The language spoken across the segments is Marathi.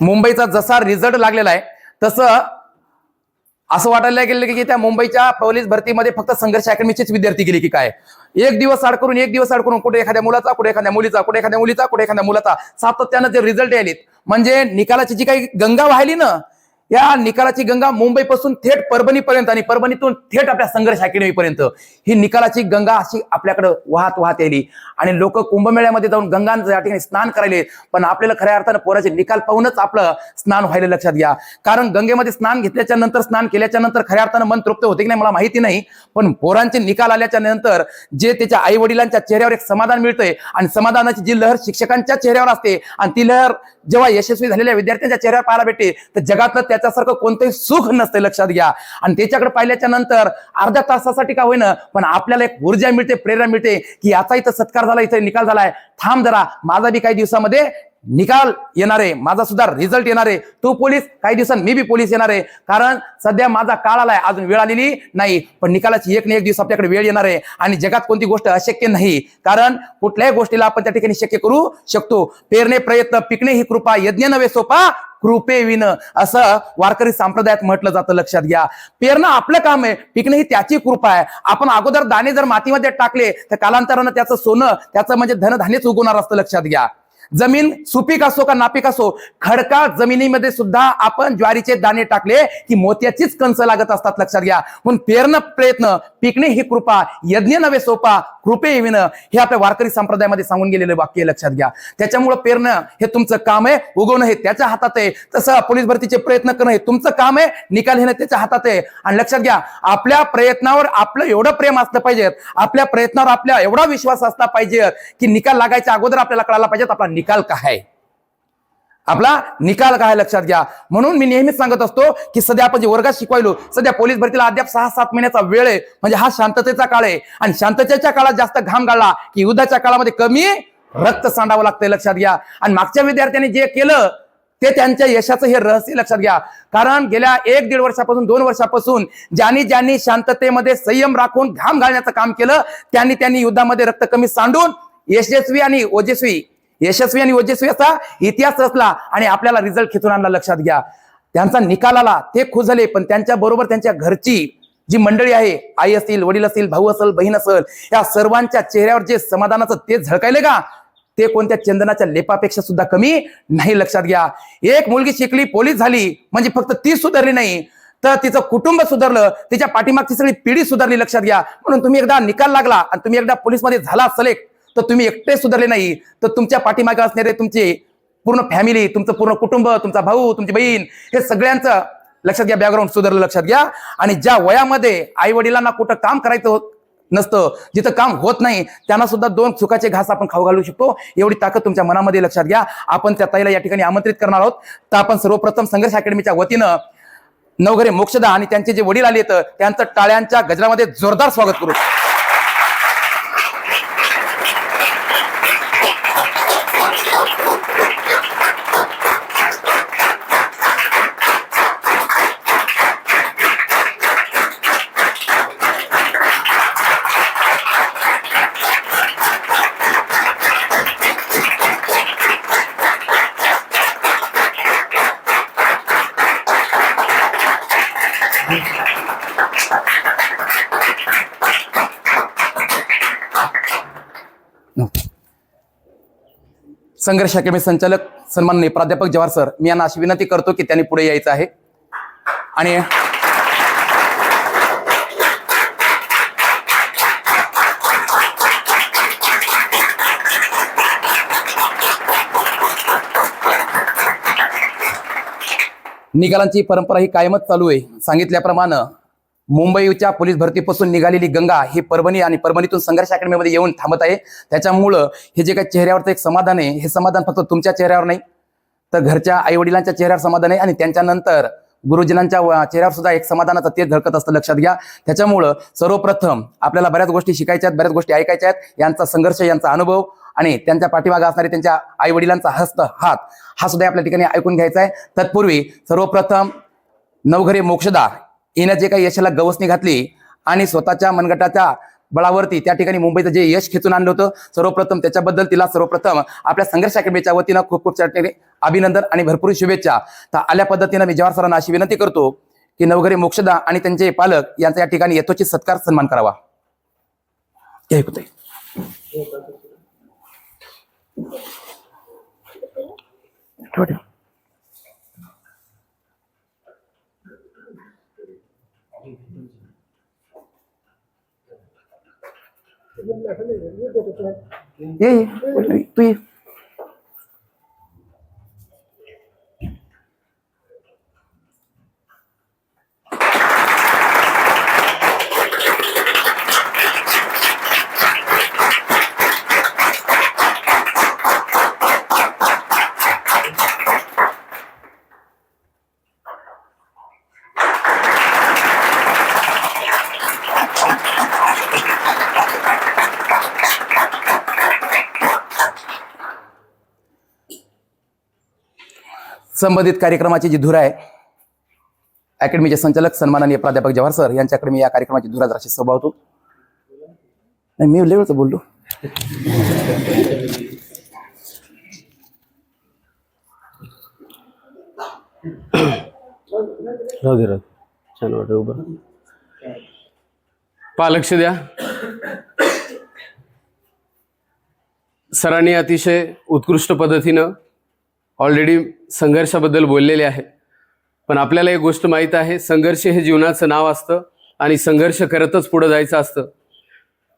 मुंबईचा जसा रिझल्ट लागलेला आहे तसं असं वाटायला गेलं की त्या मुंबईच्या पोलीस भरतीमध्ये फक्त संघर्ष अकॅडमीचेच विद्यार्थी गेले की काय? एक दिवस आड करून एक दिवस आड करून कुठे एखाद्या मुलाचा कुठे एखाद्या मुलीचा कुठे एखाद्या मुलीचा कुठे एखाद्या मुलाचा सातत्यानं जे रिझल्ट यायलेत म्हणजे निकालाची जी काही गंगा वाहिली ना या निकालाची गंगा मुंबईपासून थेट परभणीपर्यंत आणि परभणीतून थेट आपल्या संघर्ष अकॅडमीपर्यंत ही निकालाची गंगा अशी आपल्याकडे वाहत वाहत यायली. आणि लोक कुंभमेळ्यामध्ये जाऊन गंगा या ठिकाणी स्नान करायले. पण आपल्याला खऱ्या अर्थानं पोराचे निकाल पाहूनच आपलं स्नान व्हायला लक्षात घ्या. कारण गंगेमध्ये स्नान घेतल्याच्या नंतर स्नान केल्याच्यानंतर खऱ्या अर्थानं मन तृप्त होते की नाही मला माहिती नाही. पण पोरांचे निकाल आल्याच्यानंतर जे त्याच्या आई वडिलांच्या चेहऱ्यावर एक समाधान मिळतंय. आणि समाधानाची जी लहर शिक्षकांच्या चेहऱ्यावर असते आणि ती लहर जेव्हा यशस्वी झालेल्या विद्यार्थ्यांच्या चेहऱ्यावर पाहायला भेटते तर जगातलं त्याच्यासारखं कोणतंही सुख नसते लक्षात घ्या. आणि त्याच्याकडे पाहिल्याच्या नंतर अर्ध्या तासासाठी का होईना पण आपल्याला एक ऊर्जा मिळते प्रेरणा मिळते की याचा इथं सत्कार झाला इथं निकाल झालाय. थांब जरा माझा बी काही दिवसामध्ये निकाल येणार आहे माझा सुद्धा रिझल्ट येणार. आहे तू पोलीस काही दिवसांनी मी बी पोलीस येणार आहे. कारण सध्या माझा काळ आलाय अजून वेळ आलेली नाही. पण निकालाची एक ना एक दिवस आपल्याकडे वेळ येणार आहे. आणि जगात कोणती गोष्ट अशक्य नाही. कारण कुठल्याही गोष्टीला आपण त्या ठिकाणी शक्य करू शकतो. पेरणे प्रयत्न पिकणे ही कृपा यज्ञ नव्हे सोपा कृपे विन असं वारकरी संप्रदायात म्हटलं जातं लक्षात घ्या. पेरणं आपलं काम आहे पिकणं ही त्याची कृपा आहे. आपण अगोदर दाणे जर मातीमध्ये टाकले तर कालांतरानं त्याचं सोनं त्याचं म्हणजे धनधान्यच उगवणार असतं लक्षात घ्या. जमीन सुपीक असो का नापीक असो खडका जमिनीमध्ये सुद्धा आपण ज्वारीचे दाणे टाकले की मोत्याचीच कंस लागत असतात लक्षात घ्या. म्हणून पेरणं प्रयत्न पिकणे ही कृपा यज्ञ नव्हे सोपा कृपे येविन हे आपल्या वारकरी संप्रदायामध्ये सांगून गेलेलं वाक्य लक्षात घ्या. त्याच्यामुळं पेरणं हे तुमचं काम आहे उगवणं हे त्याच्या हातात आहे. तसं पोलीस भरतीचे प्रयत्न करणं हे तुमचं काम आहे निकाल घेणं त्याच्या हातात आहे. आणि लक्षात घ्या आपल्या प्रयत्नावर आपलं एवढं प्रेम असलं पाहिजे आपल्या प्रयत्नावर आपल्या एवढा विश्वास असला पाहिजे की निकाल लागायच्या अगोदर आपल्याला कळायला पाहिजे आपला निकाल काय आहे आपला निकाल काय लक्षात घ्या. म्हणून मी नेहमीच सांगत असतो की सध्या आपण जे वर्गात शिकवायलो सध्या पोलीस भरतीला अद्याप सहा सात महिन्याचा वेळ आहे. म्हणजे हा शांततेचा काळ आहे. आणि शांततेच्या काळात जास्त घाम गाळला की युद्धाच्या काळामध्ये कमी रक्त सांडावं लागतंय लक्षात घ्या. आणि मागच्या विद्यार्थ्यांनी जे केलं ते त्यांच्या यशाचं हे रहस्य लक्षात घ्या. कारण गेल्या एक दीड वर्षापासून दोन वर्षापासून ज्यांनी ज्यांनी शांततेमध्ये संयम राखून घाम घालण्याचं काम केलं त्यांनी त्यांनी युद्धामध्ये रक्त कमी सांडून यशस्वी आणि ओजस्वी यशस्वी आणि ओजस्वी असा इतिहास रचला आणि आपल्याला रिझल्ट खेचून आणला. लक्षात घ्या. त्यांचा निकाल आला ते खुजले झाले पण त्यांच्या बरोबर त्यांच्या घरची जी मंडळी आहे आई असतील वडील असतील भाऊ असेल बहीण असेल या सर्वांच्या चेहऱ्यावर जे समाधानाचं ते झळकायले का? ते कोणत्या चंदनाच्या लेपापेक्षा सुद्धा कमी नाही लक्षात घ्या. एक मुलगी शिकली पोलीस झाली म्हणजे फक्त ती सुधारली नाही तर तिचं कुटुंब सुधारलं तिच्या पाठीमागची सगळी पिढी सुधारली लक्षात घ्या. म्हणून तुम्ही एकदा निकाल लागला आणि तुम्ही एकदा पोलीसमध्ये झाला सिलेक्ट तर तुम्ही एकटे सुधारले नाही. तर तुमच्या पाठीमागे असणारे तुमचे पूर्ण फॅमिली तुमचं पूर्ण कुटुंब तुमचा भाऊ तुमची बहीण हे सगळ्यांचं लक्षात घ्या बॅकग्राऊंड सुधारलं लक्षात घ्या. आणि ज्या वयामध्ये आई वडिलांना कुठं काम करायचं होत नसतं जिथं काम होत नाही त्यांना सुद्धा दोन सुखाचे घास आपण खाऊ घालू शकतो. एवढी ताकद तुमच्या मनामध्ये लक्षात घ्या. आपण त्या ताईला या ठिकाणी आमंत्रित करणार आहोत. तर आपण सर्वप्रथम संघर्ष अकॅडमीच्या वतीनं नवघरे मोक्षदा आणि त्यांचे जे वडील आले तर त्यांचं टाळ्यांच्या गजरामध्ये जोरदार स्वागत करू. संघर्ष अकॅडमी संचालक सन्माननीय प्राध्यापक जवाहर सर मी यांना अशी विनंती करतो की त्यांनी पुढे यायचं आहे. आणि निकालांची परंपरा ही कायमच चालू आहे. सांगितल्याप्रमाणे मुंबईच्या पोलीस भरतीपासून निघालेली गंगा ही परभणी आणि परभणीतून संघर्ष अकॅडमीमध्ये येऊन थांबत आहे. त्याच्यामुळं हे जे काही चेहऱ्यावरचं एक समाधान आहे हे समाधान फक्त तुमच्या चेहऱ्यावर नाही तर घरच्या आईवडिलांच्या चेहऱ्यावर समाधान आहे आणि त्यांच्यानंतर गुरुजनांच्या चेहऱ्यावर सुद्धा एक समाधानाचं तेज झळकत असतं लक्षात घ्या. त्याच्यामुळं सर्वप्रथम आपल्याला बऱ्याच गोष्टी शिकायच्या आहेत बऱ्याच गोष्टी ऐकायच्या आहेत. यांचा संघर्ष यांचा अनुभव आणि त्यांच्या पाठीमागे असणारे त्यांच्या आईवडिलांचा हस्त हात हा सुद्धा आपल्या ठिकाणी ऐकून घ्यायचा आहे. तत्पूर्वी सर्वप्रथम नवघरे मोक्षदा हिनं जे काही यशाला गवसणी घातली आणि स्वतःच्या मनगटाच्या बळावरती त्या ठिकाणी मुंबईचं जे यश खेचून आणलं होतं सर्वप्रथम त्याच्याबद्दल तिला सर्वप्रथम आपल्या संघर्ष अकॅडमीच्या वतीनं खूप खूप अभिनंदन आणि भरपूर शुभेच्छा. तर आल्या पद्धतीनं मी जवाहर सरांना अशी विनंती करतो की नवघरे मोक्षदा आणि त्यांचे पालक यांचा या ठिकाणी यथोचित सत्कार सन्मान करावा. जय कुते ठेवा, संबंधित कार्यक्रमाची जी धुरा आहे अकॅडमीचे संचालक सन्माननीय प्राध्यापक जवाहर सर यांच्याकडे मी या कार्यक्रमाची धुरा जराशी सभा होतो. नाही मी लेवलचं बोललो. राहू दे राहू दे. छान वाटत उभं पा लक्ष द्या. सरांनी अतिशय उत्कृष्ट पद्धतीनं ऑलरेडी संघर्षाबद्दल बोललेले आहे पण आपल्याला एक गोष्ट माहीत आहे संघर्ष हे जीवनाचं नाव असतं आणि संघर्ष करतच पुढं जायचं असतं.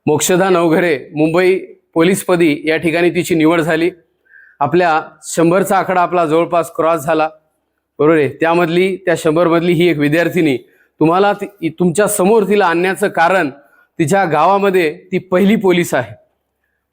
मोक्षदा नवघरे मुंबई पोलीसपदी या ठिकाणी तिची निवड झाली. आपल्या शंभरचा आकडा आपला जवळपास क्रॉस झाला. बरोबर आहे? त्यामधली त्या शंभरमधली ही एक विद्यार्थिनी तुम्हाला ती- तुमच्यासमोर तिला आणण्याचं कारण तिच्या गावामध्ये ती पहिली पोलीस आहे.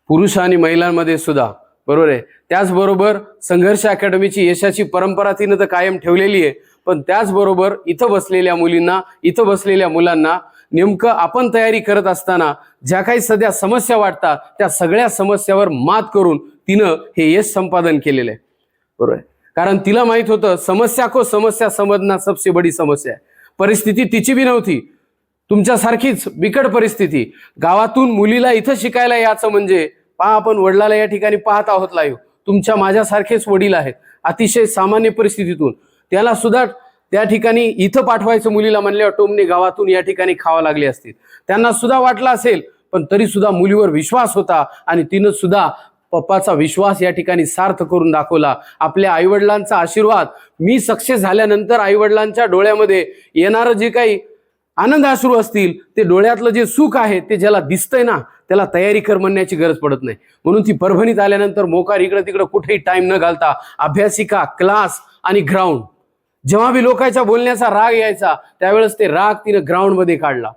पुरुष आणि महिलांमध्ये सुद्धा. बरोबर आहे? त्याचबरोबर संघर्ष अकॅडमीची यशाची परंपरा तिनं तर कायम ठेवलेली आहे. पण त्याचबरोबर इथं बसलेल्या मुलींना इथं बसलेल्या मुलांना नेमकं आपण तयारी करत असताना ज्या काही सध्या समस्या वाटतात त्या सगळ्या समस्यावर मात करून तिनं हे यश संपादन केलेलं आहे. बरोबर आहे? कारण तिला माहीत होतं समस्या को समस्या समजना सबसे बडी समस्या आहे. परिस्थिती तिची बी नव्हती. तुमच्यासारखीच बिकट परिस्थिती. गावातून मुलीला इथं शिकायला याचं म्हणजे पहा आपण वडिलाला या ठिकाणी पाहत आहोत लाईव्ह तुमच्या माझ्यासारखेच वडील आहेत. अतिशय सामान्य परिस्थितीतून. त्याला सुद्धा त्या ठिकाणी इथं पाठवायचं मुलीला म्हणल्यावर टोमने गावातून या ठिकाणी खावा लागले असतील त्यांना सुद्धा वाटलं असेल पण तरी सुद्धा मुलीवर विश्वास होता आणि तिनं सुद्धा पप्पाचा विश्वास या ठिकाणी सार्थ करून दाखवला. आपल्या आईवडिलांचा आशीर्वाद. मी सक्सेस झाल्यानंतर आईवडिलांच्या डोळ्यामध्ये येणारं जे काही आनंद अश्रू असतील ते डोळ्यातलं जे सुख आहे ते ज्याला दिसतंय ना त्याला तयारी कर म्हणण्याची गरज पडत नाही. म्हणून ती परभणीत आल्यानंतर मोकार इकडं तिकडं कुठेही टाइम न घालता अभ्यासिका क्लास आणि ग्राउंड जेव्हा बी लोकांच्या बोलण्याचा राग यायचा त्यावेळेस ते राग तिनं ग्राउंडमध्ये काढला.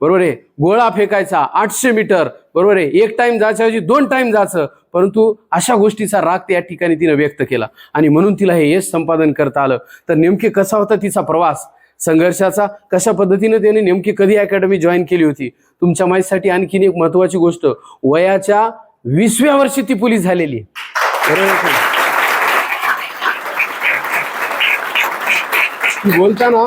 बरोबर आहे? गोळा फेकायचा आठशे मीटर. बरोबर आहे? एक टाइम जायच्याऐवजी दोन टाइम जायचं. परंतु अशा गोष्टीचा राग त्या ठिकाणी तिनं व्यक्त केला. आणि म्हणून तिला हे यश संपादन करता आलं. तर नेमके कसा होता तिचा प्रवास? संघर्षाचा कशा पद्धतीने त्याने नेमकी कधी अकॅडमी जॉईन केली होती? तुमच्या माहितीसाठी आणखीन एक महत्वाची गोष्ट वयाच्या वीसव्या वर्षी ती पोलीस झालेली बोलताना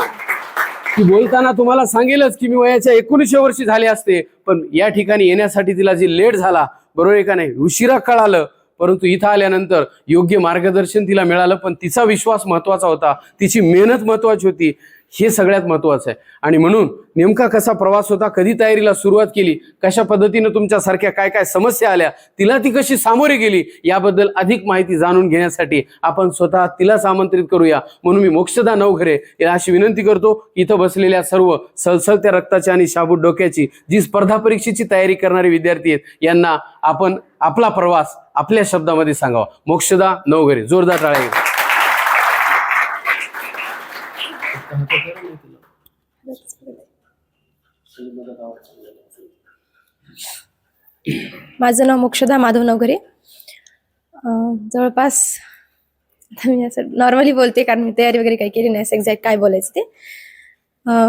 ती बोलताना तुम्हाला सांगेलच की मी वयाच्या एकोणीसशे वर्षी झाले असते पण या ठिकाणी येण्यासाठी तिला जे लेट झाला बरोबर आहे का नाही? उशिरा कळालं परंतु इथं आल्यानंतर योग्य मार्गदर्शन तिला मिळालं पण तिचा विश्वास महत्त्वाचा होता. तिची मेहनत महत्वाची होती. हे सगळ्यात महत्वाचं आहे. आणि म्हणून नेमका कसा प्रवास होता कधी तयारीला सुरुवात केली कशा पद्धतीनं तुमच्यासारख्या काय काय समस्या आल्या तिला ती कशी सामोरे गेली याबद्दल अधिक माहिती जाणून घेण्यासाठी आपण स्वतः तिलाच आमंत्रित करूया. म्हणून मी मोक्षदा नवघरे या अशी विनंती करतो इथं बसलेल्या सर्व सलसलत्या रक्ताची आणि शाबूत डोक्याची जी स्पर्धा परीक्षेची तयारी करणारे विद्यार्थी आहेत यांना आपण आपला प्रवास आपल्या शब्दामध्ये सांगावा. मोक्षदा नवघरे जोरदार टाळ्या घ्या. माझं नाव मोक्षदा माधव नवघरे जवळपास मी असं नॉर्मली बोलते कारण मी तयारी वगैरे काही केली नाही असं एक्झॅक्ट काय बोलायचं ते.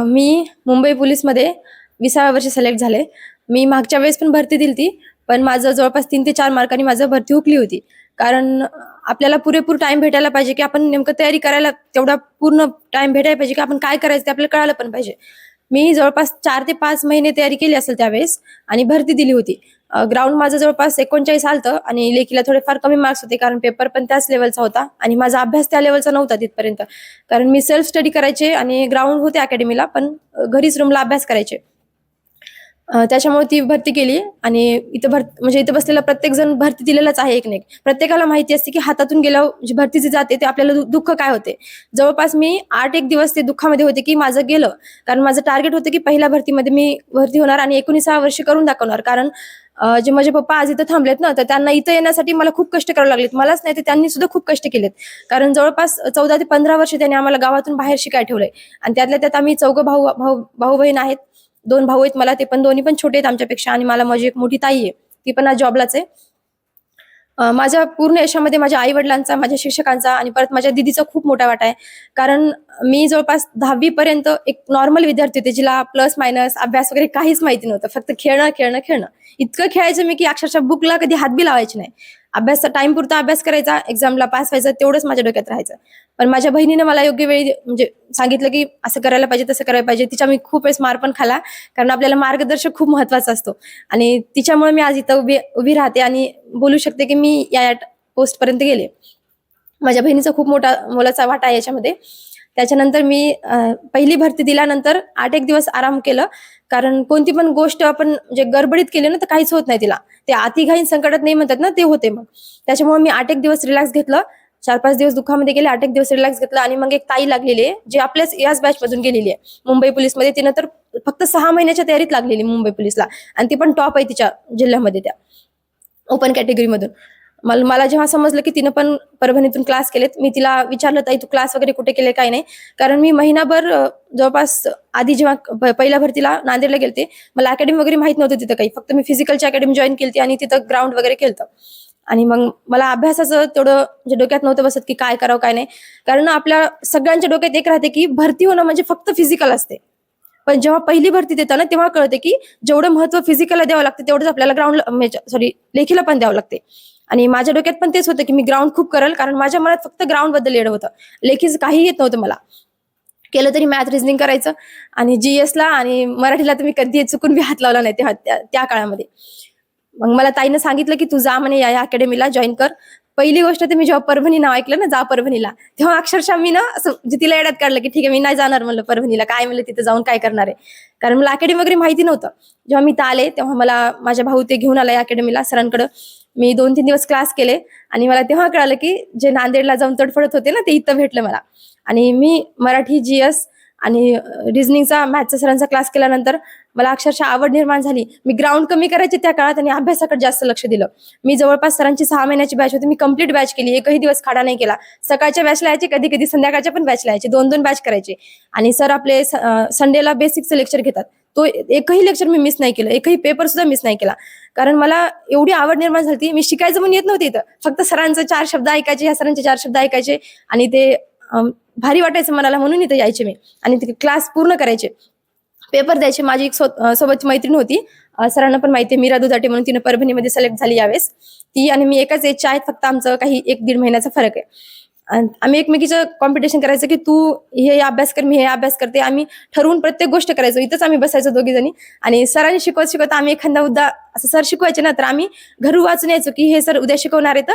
मी मुंबई पोलीसमध्ये विसाव्या वर्षी सिलेक्ट झाले. मी मागच्या वेळेस पण भरती दिली ती पण माझं जवळपास तीन ते चार मार्कांनी माझं भरती हुकली होती. कारण आपल्याला पुरेपूर टाइम भेटायला पाहिजे की आपण नेमकं तयारी करायला तेवढा पूर्ण टाइम भेटायला पाहिजे की आपण काय करायचं ते आपल्याला कळायला पण पाहिजे. मी जवळपास चार ते पाच महिने तयारी केली असेल त्यावेळेस आणि भरती दिली होती. ग्राउंड माझं जवळपास एकोणचाळीस आलतं आणि लेखीला थोडेफार कमी मार्क्स होते कारण पेपर पण त्याच लेवलचा होता आणि माझा अभ्यास त्या लेवलचा नव्हता तिथपर्यंत. कारण मी सेल्फ स्टडी करायचे आणि ग्राउंड होते अकॅडमीला पण घरीच रूमला अभ्यास करायचे. त्याच्यामुळे ती भरती केली आणि इथं भर म्हणजे इथं बसलेला प्रत्येक जण भरती दिलेलाच आहे एक नाही प्रत्येकाला माहिती असते की हातातून गेल्यावर जी भरती जाते ते आपल्याला दु- दुःख काय होते? जवळपास मी आठ एक दिवस ते दुःखामध्ये होते की माझं गेलं. कारण माझं टार्गेट होतं की पहिल्या भरतीमध्ये मी भरती होणार आणि एकोणीसाव्या वर्षी करून दाखवणार. कारण जे माझे पप्पा आज इथं थांबलेत ना तर त्यांना इथं येण्यासाठी मला खूप कष्ट करावे लागलेत. मलाच नाही तर त्यांनी सुद्धा खूप कष्ट केलेत. कारण जवळपास चौदा ते पंधरा वर्ष त्यांनी आम्हाला गावातून बाहेर शिकाय ठेवलंय. आणि त्यातल्या त्यात आम्ही चौघं भाऊ भाऊ भाऊ बहीण आहेत. दोन भाऊ आहेत मला ते पण दोन्ही पण छोटे आहेत आमच्यापेक्षा आणि मला माझी एक मोठी ताई आहे ती पण आज जॉबलाच आहे. माझ्या पूर्ण यशामध्ये माझ्या आई वडिलांचा माझ्या शिक्षकांचा आणि परत माझ्या दिदीचा खूप मोठा वाटा आहे. कारण मी जवळपास दहावी पर्यंत एक नॉर्मल विद्यार्थी होते जिला प्लस मायनस अभ्यास वगैरे काहीच माहिती नव्हतं फक्त खेळणं खेळणं खेळणं. इतकं खेळायचं मी की अक्षरशः बुकला कधी हात बी लावायचे नाही. अभ्यास टाइम पुरता अभ्यास करायचा एक्झामला पास व्हायचा तेवढंच माझ्या डोक्यात राहायचं. पण माझ्या बहिणीने मला योग्य वेळी म्हणजे सांगितलं की असं करायला पाहिजे तसं करायला पाहिजे. तिच्या मी खूप वेळेस मार पण खाला कारण आपल्याला मार्गदर्शक खूप महत्त्वाचा असतो. आणि तिच्यामुळे मी आज इथं उभी उभी राहते आणि बोलू शकते की मी या पोस्टपर्यंत गेले. माझ्या बहिणीचा खूप मोठा मोलाचा वाटा आहे याच्यामध्ये. त्याच्यानंतर मी पहिली भरती दिल्यानंतर आठ एक दिवस आराम केलं. कारण कोणती पण गोष्ट आपण जे गडबडीत केली ना तर काहीच होत नाही तिला. ते अतिघाईन संकटात नाही म्हणतात ना ते होते मग. त्याच्यामुळे मी आठ एक दिवस रिलॅक्स घेतलं. चार पाच दिवस दुःखामध्ये गेले आठ एक दिवस रिलॅक्स घेतलं आणि मग एक ताई लागलेली आहे जी आपल्याच याच बॅच मधून गेलेली आहे. मुंबई पोलीसमध्ये तिनं तर फक्त सहा महिन्याच्या तयारीत लागलेली मुंबई पोलीसला. आणि ती पण टॉप आहे तिच्या जिल्ह्यामध्ये त्या ओपन कॅटेगरीमधून मला मला जेव्हा समजलं की तिनं पण परभणीतून क्लास केलेत मी तिला विचारलं ताई तू क्लास वगैरे कुठे केले काय नाही? कारण मी महिनाभर जवळपास आधी जेव्हा पहिल्या भरतीला नांदेडला गेलते मला अकॅडमी वगैरे माहीत नव्हतं तिथं काही. फक्त मी फिजिकलची अकॅडमी जॉईन केली आणि तिथं ग्राउंड वगैरे केलं आणि मग मला अभ्यासाचं तेवढं म्हणजे डोक्यात नव्हतं बसत की काय करावं काय नाही. कारण आपल्या सगळ्यांच्या डोक्यात एक राहते की भरती होणं म्हणजे फक्त फिजिकल असते. पण जेव्हा पहिली भरती देताना तेव्हा कळते की जेवढं महत्त्व फिजिकलला द्यावं लागतं तेवढंच आपल्याला ग्राउंड म्हणजे सॉरी लेखीला पण द्यावं लागते. आणि माझ्या डोक्यात पण तेच होतं की मी ग्राउंड खूप करेल कारण माझ्या मनात फक्त ग्राउंडबद्दल येडं होतं. लेखीच काही येत नव्हतं मला. केलं तरी मॅथ रिझनिंग करायचं आणि जी ला आणि मराठीला तर मी कधी चुकून बी हात लावला नाही त्या त्या काळामध्ये. मग मला ताईनं सांगितलं की तू जा म्हणे या या अकॅडमीला जॉईन कर. पहिली गोष्ट तर मी जेव्हा परभणी नाव ऐकलं ना जा परभणीला. तेव्हा अक्षरशः मी ना असं म्हणजे तिला येड्यात काढलं की ठीक आहे मी नाही जाणार म्हणलं परभणीला. काय म्हणलं तिथं जाऊन काय करणार आहे? कारण मला अकॅडमी वगैरे माहिती नव्हतं. जेव्हा मी इथं आले तेव्हा मला माझ्या भाऊ ते घेऊन आला या अकॅडमीला सरांकडं. मी दोन तीन दिवस क्लास केले आणि मला तेव्हा कळालं की जे नांदेडला जाऊन तडफडत होते ना ते इथं भेटलं मला. आणि मी मराठी जी एस आणि रिझनिंगचा मॅथचा सरांचा क्लास केल्यानंतर मला अक्षरशः आवड निर्माण झाली. मी ग्राउंड कमी करायचे त्या काळात आणि अभ्यासाकडे जास्त लक्ष दिलं. मी जवळपास सरांची सहा महिन्याची बॅच होती. मी कंप्लीट बॅच केली. एकही दिवस खाडा नाही केला. सकाळच्या बॅचला यायचे कधी कधी संध्याकाळच्या पण बॅचला यायचे. दोन दोन बॅच करायचे. आणि सर आपले संडेला बेसिकचं लेक्चर घेतात. तो एकही लेक्चर मी मिस नाही केलं. एकही पेपर सुद्धा मिस नाही केला. कारण मला एवढी आवड निर्माण झाली मी शिकायचं म्हणून येत नव्हते इथं. फक्त सरांचं चार शब्द ऐकायचे ह्या सरांचे चार शब्द ऐकायचे आणि ते भारी वाटायचं मनाला म्हणून इथं यायचे मी. आणि ते क्लास पूर्ण करायचे. पेपर द्यायचे माझी एक सोबतची मैत्रीण होती. सरांना पण माहिती आहे मीरा दुधाटे म्हणून तिने परभणीमध्ये सिलेक्ट झाली यावेळेस. ती आणि मी एकाच एजच्या आहेत फक्त आमचं काही एक दीड महिन्याचा फरक आहे. आम्ही एकमेकीचं कॉम्पिटिशन करायचं की तू हे अभ्यास कर मी हे अभ्यास करते. आम्ही ठरवून प्रत्येक गोष्ट करायचो. इथंच आम्ही बसायचो दोघी जणी आणि सरांनी शिकवत शिकवत आम्ही एखादा उद्या असं सर शिकवायचे ना तर आम्ही घरून वाचून यायचो की हे सर उद्या शिकवणार आहेत.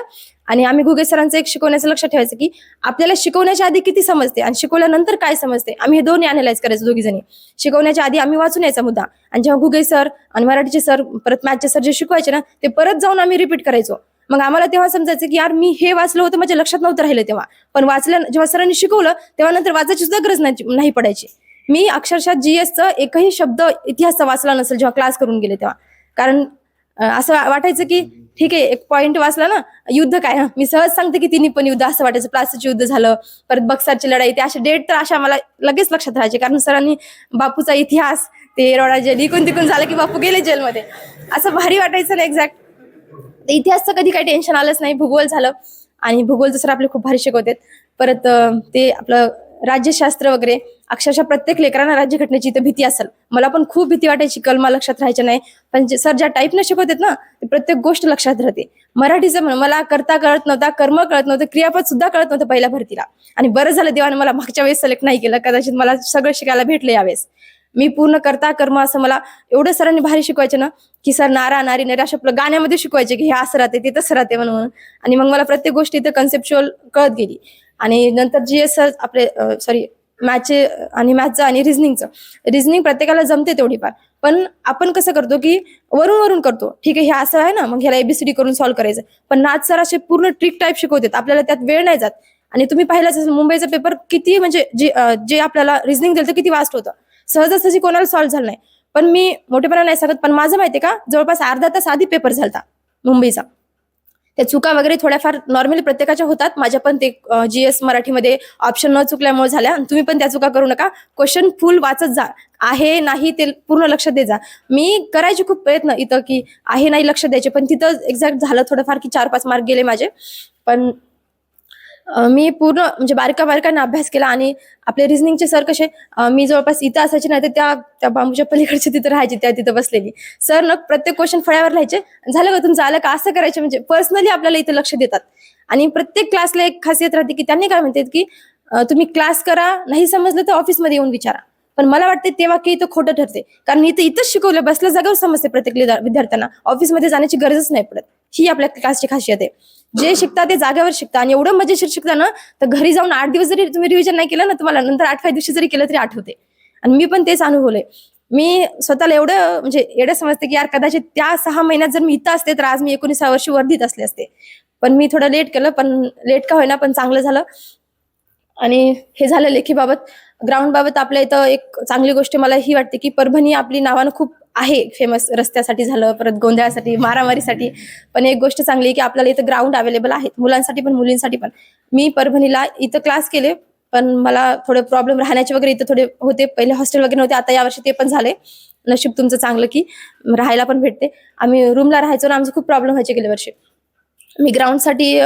आणि आम्ही घुगे सरांचं एक शिकवण्याचं लक्ष ठेवायचं की आपल्याला शिकवण्याच्या आधी किती समजते आणि शिकवल्यानंतर काय समजते? आम्ही हे दोन्ही अनालाइज करायचो दोघी जणी शिकवण्याच्या आधी आम्ही वाचून यायचा मुद्दा. आणि जेव्हा घुगे सर आणि मराठीचे सर परत मॅथचे सर जे शिकवायचे ना ते परत जाऊन आम्ही रिपीट करायचो. मग आम्हाला तेव्हा समजायचं की यार मी हे वाचलं होतं माझ्या लक्षात नव्हतं राहिलं तेव्हा. पण वाचल्या जेव्हा सरांनी शिकवलं तेव्हा नंतर वाचायची सुद्धा गरज नाही नाही पडायची. मी अक्षरशः जीएसचं एकही शब्द इतिहासचा वाचला नसेल जेव्हा क्लास करून गेले तेव्हा. कारण असं वाटायचं की ठीक आहे एक पॉइंट वाचला ना युद्ध काय? हं, मी सहज सांगते की तिन्ही पण युद्ध असं वाटायचं. प्लास्टिकचं युद्ध झालं परत बक्सरची लढाई ते असे डेट तर अशा मला लगेच लक्षात राहायचे. कारण सरांनी बापूचा इतिहास ते रोडा जेल इकून तिकून झालं की बापू गेले जेलमध्ये. असं भारी वाटायचं ना एक्झॅक्ट इतिहासचं कधी काही टेन्शन आलंच नाही. भूगोल झालं आणि भूगोलचं सर आपले खूप भारी शिकवतात परत ते आपलं राज्यशास्त्र वगैरे अक्षरशः प्रत्येक लेकरांना राज्यघटनेची इथं भीती असेल. मला पण खूप भीती वाटायची कलमा लक्षात राहायच्या नाही. पण सर ज्या टाईपनं शिकवतात ना ते प्रत्येक गोष्ट लक्षात राहते. मराठीचं म्हण मला करता कळत नव्हता कर्म कळत नव्हतं क्रियापद सुद्धा कळत नव्हतं पहिल्या भरतीला. आणि बरं झालं देवाने मला मागच्या वेळेस सिलेक्ट नाही केलं. कदाचित मला सगळं शिकायला भेटलं यावेळेस. मी पूर्ण करता कर्म असं मला एवढं सरांनी भारी शिकवायचे ना की सर नारा नारी नारी अशा आपलं गाण्यामध्ये शिकवायचे की हे असं राहते ते तसं राहते म्हणून. आणि मग मला प्रत्येक गोष्ट इथं कन्सेप्च्युअल कळत गेली. आणि नंतर जी सर आपले सॉरी मॅथचे आणि मॅथचं आणि रिझनिंगचं रिझनिंग प्रत्येकाला जमते तेवढी फार पण आपण कसं करतो की वरून वरून करतो. ठीक आहे हे असं आहे ना मग ह्याला एबीसीडी करून सॉल्व्ह करायचं. पण नाच सर असे पूर्ण ट्रिक टाईप शिकवतात. आपल्याला त्यात वेळ नाही जात. आणि तुम्ही पाहिलाच मुंबईचा पेपर किती म्हणजे जे जे आपल्याला रिझनिंग दिलं तर किती वास्ट होतं. सहजासहजी कोणाला सॉल्व्ह झालं नाही. पण मी मोठेपणा नाही सांगत पण माझं माहिती का? जवळपास अर्धा तास आधी पेपर झाला मुंबईचा. त्या चुका वगैरे थोड्याफार नॉर्मली प्रत्येकाच्या होतात. माझ्या पण ते जी एस मराठीमध्ये ऑप्शन न चुकल्यामुळे झाल्या. आणि तुम्ही पण त्या चुका करू नका. क्वेश्चन फुल वाचत जा. आहे नाही ते पूर्ण लक्ष दे जा. मी करायचे खूप प्रयत्न इथं की आहे नाही लक्ष द्यायचे. पण तिथं एक्झॅक्ट झालं थोडंफार की चार पाच मार्क गेले माझे. पण मी पूर्ण म्हणजे बारका बारकाने अभ्यास केला आणि आपले रिझनिंगचे सर कसे मी जवळपास इथं असायचे नाही तर त्या त्या बांबूच्या पलीकडचे तिथं राहायचे त्या तिथं बसलेली. सर न प्रत्येक क्वेश्चन फळ्यावर राहायचे झालं का तुमचं आलं का? असं करायचे म्हणजे पर्सनली आपल्याला इथं लक्ष देतात. आणि प्रत्येक क्लासला एक खासियत राहते की त्यांनी काय म्हणतात की तुम्ही क्लास करा नाही समजलं तर ऑफिसमध्ये येऊन विचारा. पण मला वाटते ते वाक्य इथं खोटं ठरते. कारण इथं इथंच शिकवलं बसल्या जागेवर समजते प्रत्येक विद्यार्थ्यांना. ऑफिसमध्ये जाण्याची गरजच नाही पडत. ही आपल्या क्लासची खासियत आहे. जे शिकता ते जागेवर शिकता. आणि एवढं मजेशीर शिकता ना तर घरी जाऊन आठ दिवस जरी तुम्ही रिव्हिजन नाही केलं ना तुम्हाला नंतर आठव्या दिवशी जरी केलं तरी आठवते. आणि मी पण तेच अनुभवले मी स्वतःला एवढं म्हणजे एवढं समजते की यार कदाचित त्या सहा महिन्यात जर मी इथं असते तर आज मी एकोणीसाव्या वर्षी वर्धित असले असते. पण मी थोडं लेट केलं पण लेट का होईना पण चांगलं झालं. आणि हे झालं लेखीबाबत. ग्राउंड बाबत आपल्या इथं एक चांगली गोष्ट मला ही वाटते की परभणी आपली नावानं खूप आहे फेमस रस्त्यासाठी झालं परत गोंधळासाठी मारामारीसाठी. पण एक गोष्ट चांगली आहे की आपल्याला इथं ग्राउंड अवेलेबल आहेत. मुलांसाठी पण मुलींसाठी पण. मी परभणीला इथं क्लास केले पण मला थोडे प्रॉब्लेम राहण्याचे वगैरे इथं थोडे होते. पहिले हॉस्टेल वगैरे नव्हते आता यावर्षी ते पण झाले. नशीब तुमचं चांगलं की राहायला पण भेटते. आम्ही रूमला राहायचो ना आमचं खूप प्रॉब्लेम व्हायचे गेल्या वर्षी. मी ग्राउंडसाठी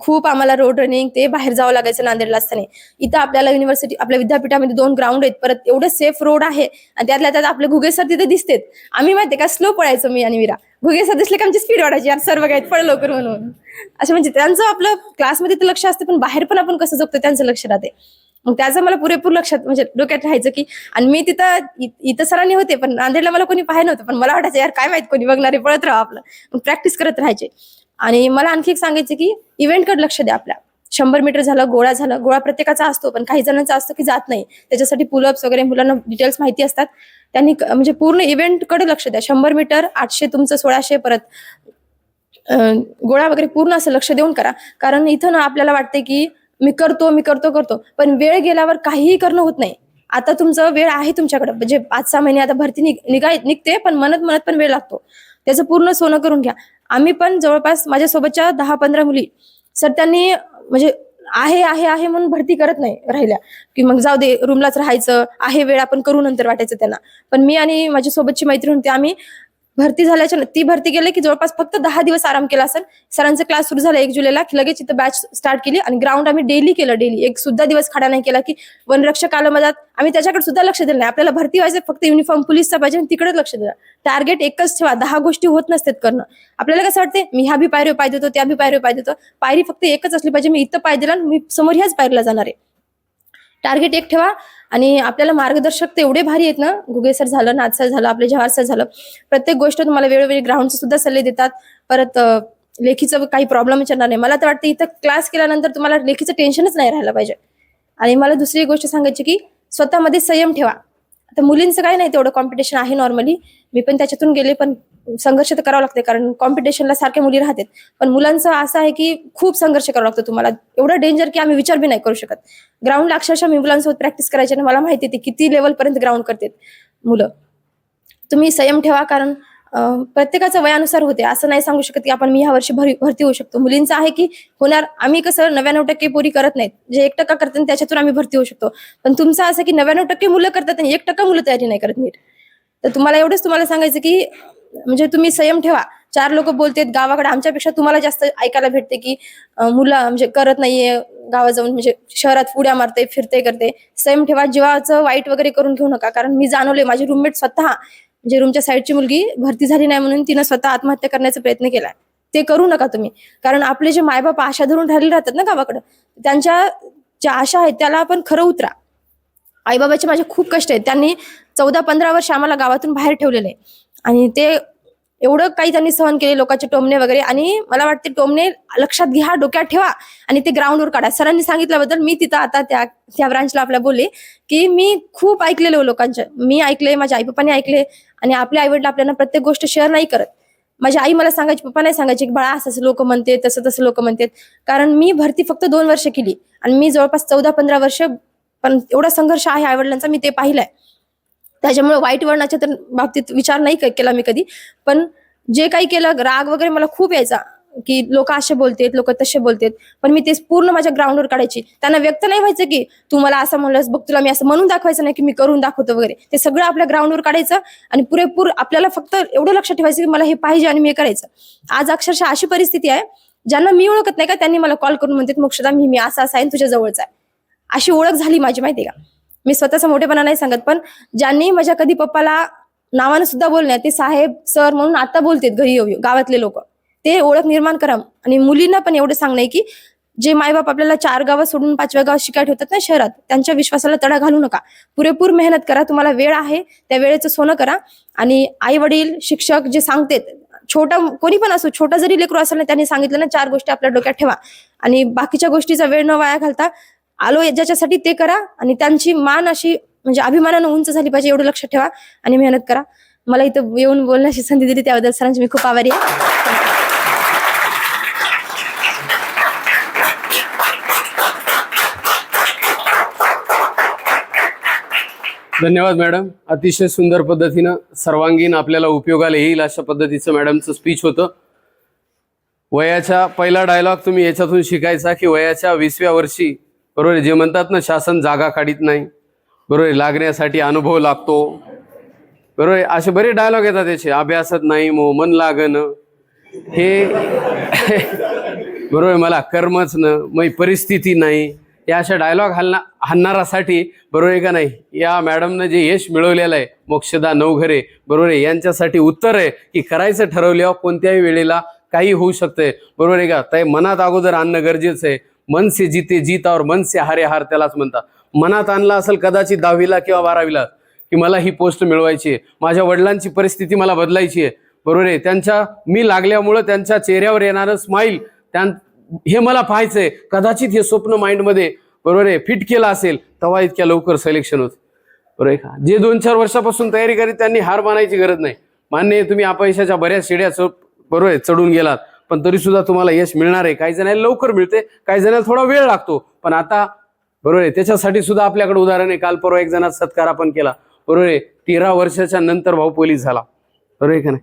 खूप आम्हाला रोड रनिंग ते बाहेर जावं लागायचं नांदेडला असताना. इथं आपल्याला युनिव्हर्सिटी आपल्या विद्यापीठामध्ये दोन ग्राउंड आहेत. परत एवढं सेफ रोड आहे आणि त्यातल्या त्यात आपले घुगे सर तिथे दिसतेत. आम्ही माहितीये का स्लो पळायचो मी आणि विरा घुगे सर दिसले की आमची स्पीड वाढायची. यार सर्व बघायत पळ लवकर म्हणून. असं म्हणजे त्यांचं आपलं क्लासमध्ये तर लक्ष असते पण बाहेर पण आपण कसं जगतो त्यांचं लक्ष राहते. मग त्याचं मला पुरेपूर लक्षात म्हणजे डोक्यात राहायचं की आणि मी तिथं इथं सरांनी होते पण नांदेडला मला कोणी पाहिलं नव्हतं. पण मला वाटायचं यार काय माहीत कोणी बघणारे पळत राहा आपलं. मग प्रॅक्टिस करत राहायचे. आणि मला आणखी एक सांगायचं की इव्हेंटकडे लक्ष द्या आपल्या. शंभर मीटर झालं गोळा झालं गोळा प्रत्येकाचा असतो पण काही जणांचा असतो की जात नाही. त्याच्यासाठी पुलअप्स वगैरे मुलांना डिटेल्स माहिती असतात. त्यांनी म्हणजे पूर्ण इव्हेंटकडे लक्ष द्या. शंभर मीटर आठशे तुमचं सोळाशे परत. गोळा वगैरे पूर्ण असं लक्ष देऊन करा. कारण इथं ना आपल्याला वाटते की मी करतो मी करतो करतो. पण वेळ गेल्यावर काहीही करणं होत नाही. आता तुमचं वेळ आहे तुमच्याकडे. म्हणजे पाच सहा महिने आता भरती निघ निघाय निघते पण म्हणत म्हणत पण वेळ लागतो. त्याचं पूर्ण सोनं करून घ्या. आम्ही पण जवळपास माझ्यासोबतच्या दहा पंधरा मुली सर त्यांनी म्हणजे आहे आहे आहे म्हणून भरती करत नाही राहिल्या. की मग जाऊ दे रूमलाच राहायचं आहे वेळ आपण करू नंतर वाटायचं त्यांना. पण मी आणि माझ्या सोबतची मैत्रीण होती आम्ही भरती झाल्याच्या ती भरती गेले की जवळपास फक्त दहा दिवस आराम केला असेल. सरांचा क्लास सुरू झाला एक जुलैला की लगेच इथं बॅच स्टार्ट केली आणि ग्राउंड आम्ही डेली केलं डेली एक सुद्धा दिवस खडा नाही केला की वनरक्षक आलं मधात. आम्ही त्याच्याकडे सुद्धा लक्ष दिलं नाही. आपल्याला भरती व्हायचं फक्त युनिफॉर्म पोलीसचा पाहिजे आणि तिकडे लक्ष दिलं. टार्गेट एकच ठेवा. दहा गोष्टी होत नसतात करणं. आपल्याला कसं वाटते मी ह्या बी पायरी पाय देतो त्या बी पायरी पाय देतो. पायरी फक्त एकच असली पाहिजे. मी इथं पाय दिला आणि मी समोर ह्याच पायरीला जाणार आहे. टार्गेट एक ठेवा. आणि आपल्याला मार्गदर्शक ते एवढे भारी आहेत ना. गुगे सर झालं नाथ सर झालं आपले जवाहर सर झालं. प्रत्येक गोष्ट तुम्हाला वेळोवेळी ग्राउंडचे सुद्धा सल्ले देतात. परत लेखीचं काही प्रॉब्लेम विचारणार नाही. मला तर वाटतं इथं क्लास केल्यानंतर तुम्हाला लेखीचं टेन्शनच नाही राहिलं पाहिजे. आणि मला दुसरी गोष्ट सांगायची की स्वतःमध्ये संयम ठेवा. आता मुलींचं काही नाही तेवढं कॉम्पिटिशन आहे नॉर्मली मी पण त्याच्यातून गेले पण संघर्ष तर करावं लागते कारण कॉम्पिटिशनला सारख्या मुली राहतात. पण मुलांचं असं आहे की खूप संघर्ष करावा लागतो तुम्हाला. एवढं डेंजर की आम्ही विचार बी नाही करू शकत. ग्राउंडला अक्षरशः मी मुलांसोबत प्रॅक्टिस करायची आणि मला माहिती आहे ते किती लेवलपर्यंत ग्राउंड करतात मुलं. तुम्ही संयम ठेवा कारण प्रत्येकाच्या प्रत्येकाचं वयानुसार होते. असं नाही सांगू शकत की आपण मी ह्या वर्षी भरी भरती होऊ शकतो. मुलींचं आहे की होणार आम्ही कसं नव्याण्णव टक्के पोरी करत नाहीत. जे एक टक्का करतात त्याच्यातून आम्ही भरती होऊ शकतो. पण तुमचं असं की नव्याण्णव टक्के मुलं करतात आणि एक टक्का मुलं तयारी नाही करत नीट. तर तुम्हाला एवढंच तुम्हाला सांगायचं की म्हणजे तुम्ही संयम ठेवा. चार लोक बोलतेत गावाकडे आमच्यापेक्षा तुम्हाला जास्त ऐकायला भेटते की मुलं म्हणजे करत नाहीये गावात जाऊन म्हणजे शहरात उड्या मारते फिरते करते. संयम ठेवा जीवाचं वाईट वगैरे करून घेऊ नका. कारण मी जाणवले माझी रूममेट स्वतः म्हणजे रूमच्या साईडची मुलगी भरती झाली नाही म्हणून तिनं स्वतः आत्महत्या करण्याचा प्रयत्न केलाय. ते करू नका तुम्ही. कारण आपले जे मायबाप आशा धरून राहिले राहतात ना गावाकडं त्यांच्या ज्या आशा आहेत त्याला आपण खरं उतरा. आईबाबाचे माझे खूप कष्ट आहेत. त्यांनी चौदा पंधरा वर्ष आम्हाला गावातून बाहेर ठेवलेले आहे. आणि ते एवढं काही त्यांनी सहन केले लोकांचे टोमणे वगैरे. आणि मला वाटते टोमणे लक्षात घ्या डोक्यात ठेवा आणि ते ग्राउंडवर काढा. सरांनी सांगितल्याबद्दल मी तिथं आता त्या त्या ब्रांचला आपल्या बोलले की मी खूप ऐकलेलो हो लोकांचं. मी ऐकले माझ्या आई पप्पाने ऐकले आणि आपल्या आईवडील आपल्याला प्रत्येक गोष्ट शेअर नाही करत. माझी आई मला सांगायची पप्पा नाही सांगायची की बाळा असं लोक म्हणते तसं तसं लोक म्हणतात. कारण मी भरती फक्त दोन वर्ष केली आणि मी जवळपास चौदा पंधरा वर्ष पण एवढा संघर्ष आहे आईवडिलांचा मी ते पाहिलाय. त्याच्यामुळे वाईट वर्णाच्या तर बाबतीत विचार नाही केला मी कधी. पण जे काही केलं राग वगैरे मला खूप यायचा की लोक असे बोलतेत लोक तसे बोलतेत. पण मी ते पूर्ण माझ्या ग्राउंडवर काढायची. त्यांना व्यक्त नाही व्हायचं की तू मला असं म्हणलंस बघ तुला मी असं म्हणून दाखवायचं नाही की मी करून दाखवतो वगैरे. ते सगळं आपल्या ग्राउंडवर काढायचं आणि पुरेपूर आपल्याला फक्त एवढं लक्षात ठेवायचं की मला हे पाहिजे आणि मी हे करायचं. आज अक्षरशः अशी परिस्थिती आहे ज्यांना मी ओळखत नाही का त्यांनी मला कॉल करून म्हणतात मोक्षदा मी मी असं असा आहे तुझ्या जवळचा आहे. अशी ओळख झाली माझी माहिती का? मी स्वतःचा मोठेपणा नाही सांगत पण ज्यांनी माझ्या कधी पप्पाला नावानं सुद्धा बोलण्यात ते साहेब सर म्हणून आता बोलतेत घरी येऊ गावातले लोक. ते ओळख निर्माण करा. आणि मुलींना पण एवढं सांगणे की जे मायबाप आपल्याला चार गावं सोडून पाचव्या गाव शिकाय ठेवतात ना शहरात त्यांच्या विश्वासाला तडा घालू नका. पुरेपूर मेहनत करा तुम्हाला वेळ आहे त्या वेळेचं सोनं करा. आणि आई वडील शिक्षक जे सांगतेत छोटा कोणी पण असो छोटा जरी लेकरू असेल ना त्यांनी सांगितलं ना चार गोष्टी आपल्या डोक्यात ठेवा. आणि बाकीच्या गोष्टीचा वेळ न वाया घालता आलो ज्याच्यासाठी ते करा आणि त्यांची मान अशी म्हणजे अभिमानानं उंच झाली पाहिजे एवढं लक्षात ठेवा आणि मेहनत करा. मला इथं येऊन बोलण्याची संधी दिली त्याबद्दल सरांची मी खूप आभारी आहे. धन्यवाद मॅडम. अतिशय सुंदर पद्धतीनं सर्वांगीण आपल्याला उपयोगाला येईल अशा पद्धतीचं मॅडमचं स्पीच होतं. वयाच्या पहिला डायलॉग तुम्ही याच्यातून शिकायचा की वयाच्या वीसव्या वर्षी बरोबर आहे, जे म्हणतात ना शासन जागा काढीत नाही. बरोबर लागण्यासाठी अनुभव लागतो. बरोबर आहे, असे बरे डायलॉग येतात त्याचे अभ्यासात नाही मो मन लागणं. हे बरोबर आहे, मला कर्मच न मग परिस्थिती नाही. या अशा डायलॉग हलना हाणणारासाठी बरोबर आहे का नाही? या मॅडमनं जे यश मिळवलेलं आहे मोक्षदा नवघरे बरोबर आहे? यांच्यासाठी उत्तर आहे की करायचं ठरवल्यावर कोणत्याही वेळेला काही होऊ शकतंय. बरोबर आहे का? ते मनात अगोदर आणणं गरजेचं आहे. मन से जिते जीत और मन से हारे हार त्यालाच म्हणतात. मनात आणला असेल कदाचित दहावीला किंवा बारावीला की मला ही पोस्ट मिळवायची आहे. माझ्या वडिलांची परिस्थिती मला बदलायची आहे. बरोबर आहे? त्यांच्या मी लागल्यामुळं त्यांच्या चेहऱ्यावर येणारं स्माईल त्यां हे मला पाहायचंय कदाचित हे स्वप्न माइंडमध्ये बरोबर आहे? फिट केलं असेल तेव्हा इतक्या लवकर सिलेक्शन होत. बरोबर आहे का? जे दोन चार वर्षापासून तयारी करीत त्यांनी हार मानायची गरज नाही. मान्य आहे तुम्ही अपयशाच्या बऱ्याच शिड्या बरोबर आहे? चढून गेलात. पण तरी सुद्धा तुम्हाला यश मिळणार आहे. काही जणांना लवकर मिळते काही जणांना थोडा वेळ लागतो. पण आता बरोबर आहे त्याच्यासाठी सुद्धा आपल्याकडे उदाहरण आहे. काल परवा एक जणाचा सत्कार आपण केला. बरोबर आहे तेरा वर्षाच्या नंतर भाऊ पोलीस झाला. बरोबर आहे का नाही?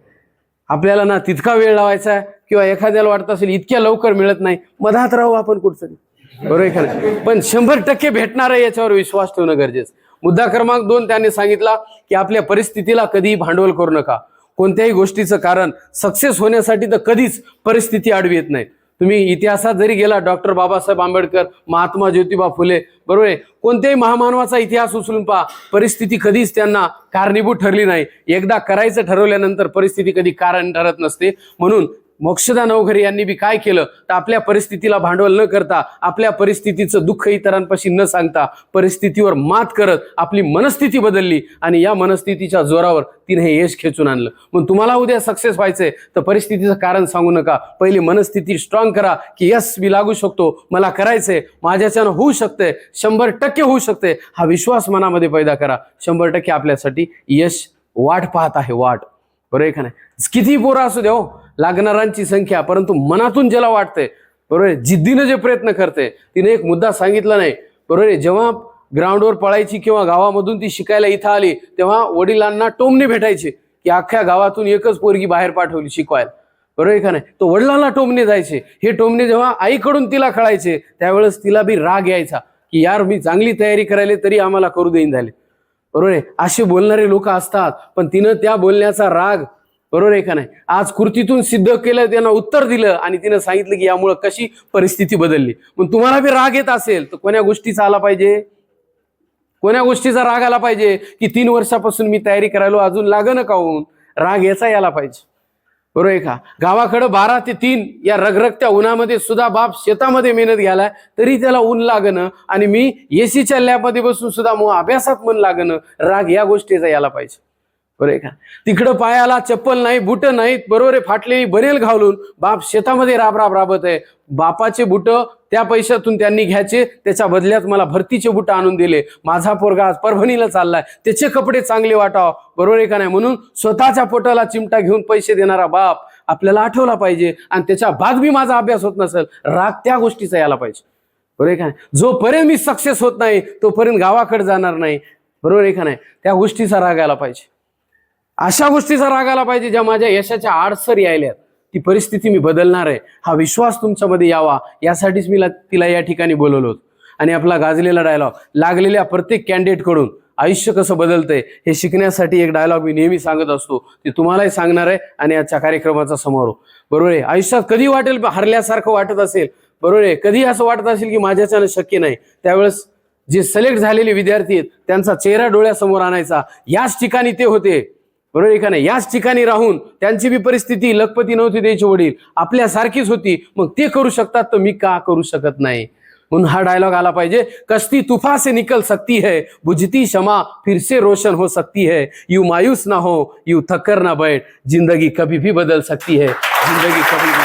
आपल्याला ना तितका वेळ लावायचा आहे किंवा एखाद्याला वाटत असेल इतक्या लवकर मिळत नाही मधात राहू आपण कुठतरी. बरोबर आहे का नाही? पण शंभर टक्के भेटणार आहे याच्यावर विश्वास ठेवणं गरजेचं मुद्दा क्रमांक दोन त्यांनी सांगितला की आपल्या परिस्थितीला कधीही भांडवल करू नका. कोणत्याही गोष्टीचं कारण सक्सेस होण्यासाठी तर कधीच परिस्थिती आडवी येत नाही. तुम्ही इतिहासात जरी गेला डॉक्टर बाबासाहेब आंबेडकर महात्मा ज्योतिबा फुले बरोबर आहे? कोणत्याही महामानवाचा इतिहास उचलून पहा परिस्थिती कधीच त्यांना कारणीभूत ठरली नाही. एकदा करायचं ठरवल्यानंतर परिस्थिती कधी कारण ठरत नसते. म्हणून मोक्षदा नवघरे यांनी बी काय केलं? तर आपल्या परिस्थितीला भांडवल न करता आपल्या परिस्थितीचं दुःख इतरांपाशी न सांगता परिस्थितीवर मात करत आपली मनस्थिती बदलली आणि या मनस्थितीच्या जोरावर तिने हे यश खेचून आणलं. मग तुम्हाला उद्या सक्सेस व्हायचंय तर परिस्थितीचं कारण सांगू नका. पहिली मनस्थिती स्ट्रॉंग करा की यस मी लागू शकतो. मला करायचंय माझ्याच्यानं होऊ शकतंय शंभर टक्के होऊ शकते हा विश्वास मनामध्ये पैदा करा. शंभर टक्के आपल्यासाठी यश वाट पाहत आहे वाट. बरोबर का नाही? किती पोरं असू द्या हो. लागणाऱ्यांची संख्या परंतु मनातून ज्याला वाटतंय बरोबर जिद्दीनं जे प्रयत्न करते तिने एक मुद्दा सांगितला नाही. बरोबर आहे? जेव्हा ग्राउंडवर पळायची किंवा गावामधून ती शिकायला इथं आली तेव्हा वडिलांना टोमणे भेटायचे की अख्ख्या गावातून एकच पोरगी बाहेर पाठवली शिकवायला. बरोबर आहे का नाही? तो वडिलांना टोमणे जायचे. हे टोमणे जेव्हा आईकडून तिला कळायचे त्यावेळेस तिला बी राग यायचा की यार मी चांगली तयारी करायला तरी आम्हाला करू देईन झाले. बरोबर आहे? असे बोलणारे लोक असतात पण तिनं त्या बोलण्याचा राग बरोबर आहे का नाही? आज कृतीतून सिद्ध केलं त्यांना उत्तर दिलं आणि तिनं सांगितलं की यामुळं कशी परिस्थिती बदलली. मग तुम्हाला बी राग येत असेल तर कोण्या गोष्टीचा आला पाहिजे? कोण्या गोष्टीचा राग आला पाहिजे की तीन वर्षापासून मी तयारी करायलो अजून लागणं काहून राग याचा याला पाहिजे. बरोबर आहे का? गावाकडं बारा ते तीन या रगरगत्या उन्हामध्ये सुद्धा बाप शेतामध्ये मेहनत घ्यालाय तरी त्याला ऊन लागणं आणि मी एसीच्या लॅबमध्ये बसून सुद्धा मग अभ्यासात मन लागणं राग या गोष्टीचा यायला पाहिजे. बरोबर आहे का? तिकडं पायाला चप्पल नाही बुट नाहीत बरोबर आहे फाटलेली बरेल घालून. बाप शेतामध्ये राब राब राबत आहे. बापाचे बुट त्या पैशातून त्यांनी घ्यायचे त्याच्या बदल्यात मला भरतीचे बुट आणून दिले. माझा पोरगा आज परभणीला चाललाय. त्याचे कपडे चांगले वाटाव. बरोबर आहे का नाही? म्हणून स्वतःच्या पोटाला चिमटा घेऊन पैसे देणारा बाप आपल्याला आठवला पाहिजे आणि त्याच्या बाद बी माझा अभ्यास होत नसेल राग त्या गोष्टीचा यायला पाहिजे. बरोबर आहे का नाही? जोपर्यंत मी सक्सेस होत नाही तोपर्यंत गावाकडे जाणार नाही. बरोबर आहे का नाही? त्या गोष्टीचा राग यायला पाहिजे. अशा गोष्टीचा राग आला पाहिजे ज्या माझ्या यशाच्या आडसर यायल्यात. ती परिस्थिती मी बदलणार आहे. हा विश्वास तुमच्यामध्ये यावा. यासाठीच मी तिला या ठिकाणी बोलवलो होतो. आणि आपला गाजलेला डायलॉग लागलेल्या प्रत्येक कॅन्डिडेटकडून आयुष्य कसं बदलतंय हे शिकण्यासाठी एक डायलॉग मी नेहमी सांगत असतो. ते तुम्हालाही सांगणार आहे आणि आजच्या कार्यक्रमाचा समारोह बरोबर आहे? आयुष्यात कधी वाटेल हरल्यासारखं वाटत असेल? बरोबर आहे? कधी असं वाटत असेल की माझ्याच्यानं शक्य नाही? त्यावेळेस जे सिलेक्ट झालेले विद्यार्थी आहेत त्यांचा चेहरा डोळ्यासमोर आणायचा. याच ठिकाणी ते होते. बरोबर? आहे का नाही याच ठिकाणी राहून त्यांची बी परिस्थिती लखपती नव्हती त्यांचे वडील आपल्यासारखीच होती. मग ते करू शकतात तर मी का करू शकत नाही? म्हणून हा डायलॉग आला पाहिजे. कश्ती तुफा से निकल सकती है बुझती क्षमा फिर से रोशन हो सकती है. यू मायूस ना हो यू थक्कर ना बैठ. जिंदगी कभी भी बदल सकती है। जिंदगी कभी भी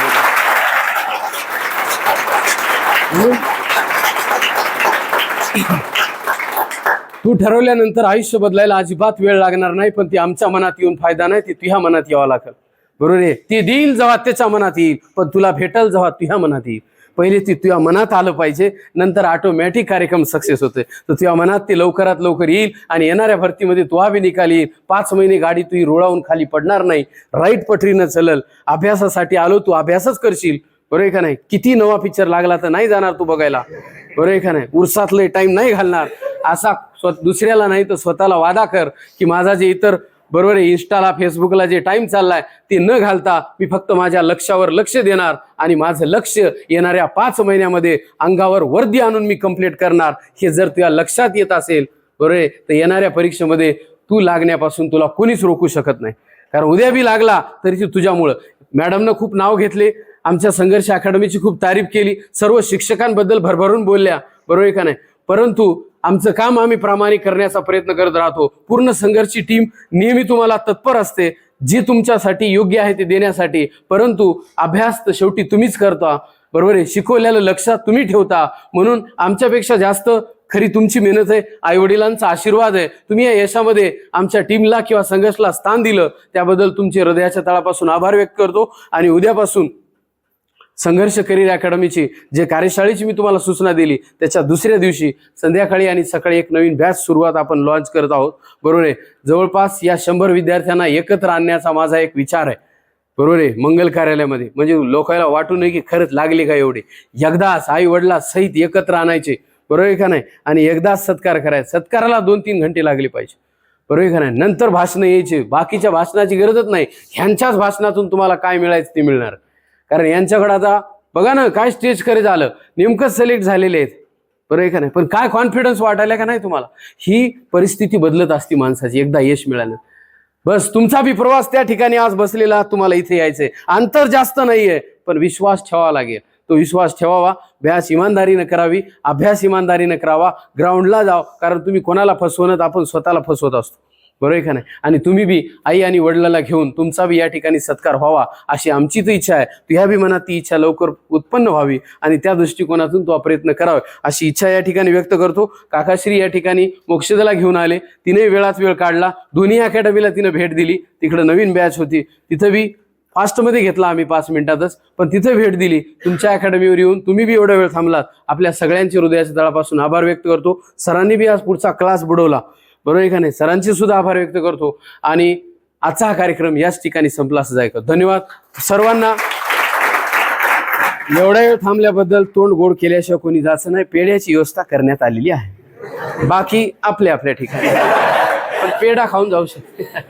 बदल तू ठरवल्यानंतर आयुष्य बदलायला अजिबात वेळ लागणार नाही पण ती आमच्या मनात येऊन फायदा नाही ती तुझ्या मनात यावं लागेल. बरोबर आहे? ती देईल जेव्हा त्याच्या मनात येईल पण तुला भेटल जेव्हा तुझ्या मनात येईल. पहिले ती तुझ्या मनात आलं पाहिजे नंतर ऑटोमॅटिक कार्यक्रम सक्सेस होते तर तुझ्या मनात ते लवकरात लवकर येईल आणि येणाऱ्या भरतीमध्ये तुहा बी निकाल येईल. पाच महिने गाडी तुझी रोळावून खाली पडणार नाही राईट पटरीनं चलल. अभ्यासासाठी आलो तू अभ्यासच करशील. बरोबर आहे का नाही? किती नवा पिक्चर लागला तर नाही जाणार तू बघायला. बरोबर आहे का नाही? उरसातले टाइम नाही घालणार. असा स्व दुसऱ्याला नाही तर स्वतःला वादा कर की माझा जे इतर बरोबर आहे इंस्टाला फेसबुकला जे टाइम चाललाय ते न घालता मी फक्त माझ्या लक्षावर लक्ष देणार आणि माझं लक्ष येणाऱ्या पाच महिन्यामध्ये अंगावर वर्दी आणून मी कंप्लीट करणार. हे जर तुझ्या लक्षात येत असेल बरोबर आहे तर येणाऱ्या परीक्षेमध्ये तू लागण्यापासून तुला कोणीच रोखू शकत नाही. कारण उद्या बी लागला तरी ती तुझ्यामुळं. मॅडमनं खूप नाव घेतले आमच्या संघर्ष अकॅडमीची खूप तारीफ केली सर्व शिक्षकांबद्दल भरभरून बोलल्या बरोबर आहे का नाही? परंतु आमचं काम आम्ही प्रामाणिक करण्याचा प्रयत्न करत राहतो. पूर्ण संघर्षची टीम नेहमी तुम्हाला तत्पर असते जे तुमच्यासाठी योग्य आहे ते देण्यासाठी. परंतु अभ्यास तर शेवटी तुम्हीच करता. बरोबर आहे? शिकवलेलं लक्षात तुम्ही ठेवता. म्हणून आमच्यापेक्षा जास्त खरी तुमची मेहनत आहे आई वडिलांचा आशीर्वाद आहे. तुम्ही या यशामध्ये आमच्या टीमला किंवा संघर्षला स्थान दिलं त्याबद्दल तुमचे हृदयाच्या तळापासून आभार व्यक्त करतो आणि उद्यापासून संघर्ष करिअर अकॅडमीची जे कार्यशाळेची मी तुम्हाला सूचना दिली त्याच्या दुसऱ्या दिवशी संध्याकाळी आणि सकाळी एक नवीन बॅच सुरुवात आपण लॉन्च करत आहोत. बरोबर आहे? जवळपास या शंभर विद्यार्थ्यांना एकत्र आणण्याचा माझा एक विचार आहे. बरोबर आहे? मंगल कार्यालयामध्ये. म्हणजे लोकांना वाटू नये की खरंच लागले का एवढे? एकदाच आई वडिला सहित एकत्र आणायचे. बरोबर आहे का नाही? आणि एकदाच सत्कार करायचा. सत्काराला दोन तीन घंटे लागले पाहिजे. बरोबर का नाही? नंतर भाषणं यायचे. बाकीच्या भाषणाची गरजच नाही. ह्यांच्याच भाषणातून तुम्हाला काय मिळायचं ते मिळणार. कारण यांच्याकडे आता बघा ना काय स्टेज करे झालं. नेमकंच सिलेक्ट झालेले आहेत. बरं आहे का नाही पण काय कॉन्फिडन्स वाटायला का नाही तुम्हाला? ही परिस्थिती बदलत असती माणसाची एकदा यश मिळालं. बस तुमचा बी प्रवास त्या ठिकाणी आज बसलेला तुम्हाला इथे यायचंय. अंतर जास्त नाहीये पण विश्वास ठेवावा लागेल. तो विश्वास ठेवावा अभ्यास इमानदारीनं करावी अभ्यास इमानदारीनं करावा ग्राउंडला जाव. कारण तुम्ही कोणाला फसवणत आपण स्वतःला फसवत असतो. बरोबर आहे का नाही? आणि तुम्ही बी आई आणि वडिलाला घेऊन तुमचा बी या ठिकाणी सत्कार व्हावा अशी आमची तर इच्छा आहे. तुझ्या बी मनात ती इच्छा लवकर उत्पन्न व्हावी आणि त्या दृष्टिकोनातून तो प्रयत्न करावा. अशी इच्छा या ठिकाणी व्यक्त करतो. काकाश्री या ठिकाणी मोक्षदाला घेऊन आले. तिने वेळात वेळ काढला. दोन्ही अकॅडमीला तिनं भेट दिली. तिकडं नवीन बॅच होती. तिथं बी फास्टमध्ये घेतला आम्ही पाच मिनिटातच. पण तिथे भेट दिली. तुमच्या अकॅडमीवर येऊन तुम्ही बी एवढा वेळ थांबलात. आपल्या सगळ्यांचे हृदयाच्या तळापासून आभार व्यक्त करतो. सरांनी बी आज पुढचा क्लास बुडवला. बरोबर आहे का नाही? सरांचे सुद्धा आभार व्यक्त करतो. आणि आजचा हा कार्यक्रम याच ठिकाणी संपला असं जायचं. धन्यवाद सर्वांना. एवढा वेळ थांबल्याबद्दल तोंड गोड केल्याशिवाय कोणी जायचं नाही. पेढ्याची व्यवस्था करण्यात आलेली आहे. बाकी आपल्या आपल्या ठिकाणी. पण पेढा खाऊन जाऊ शकते.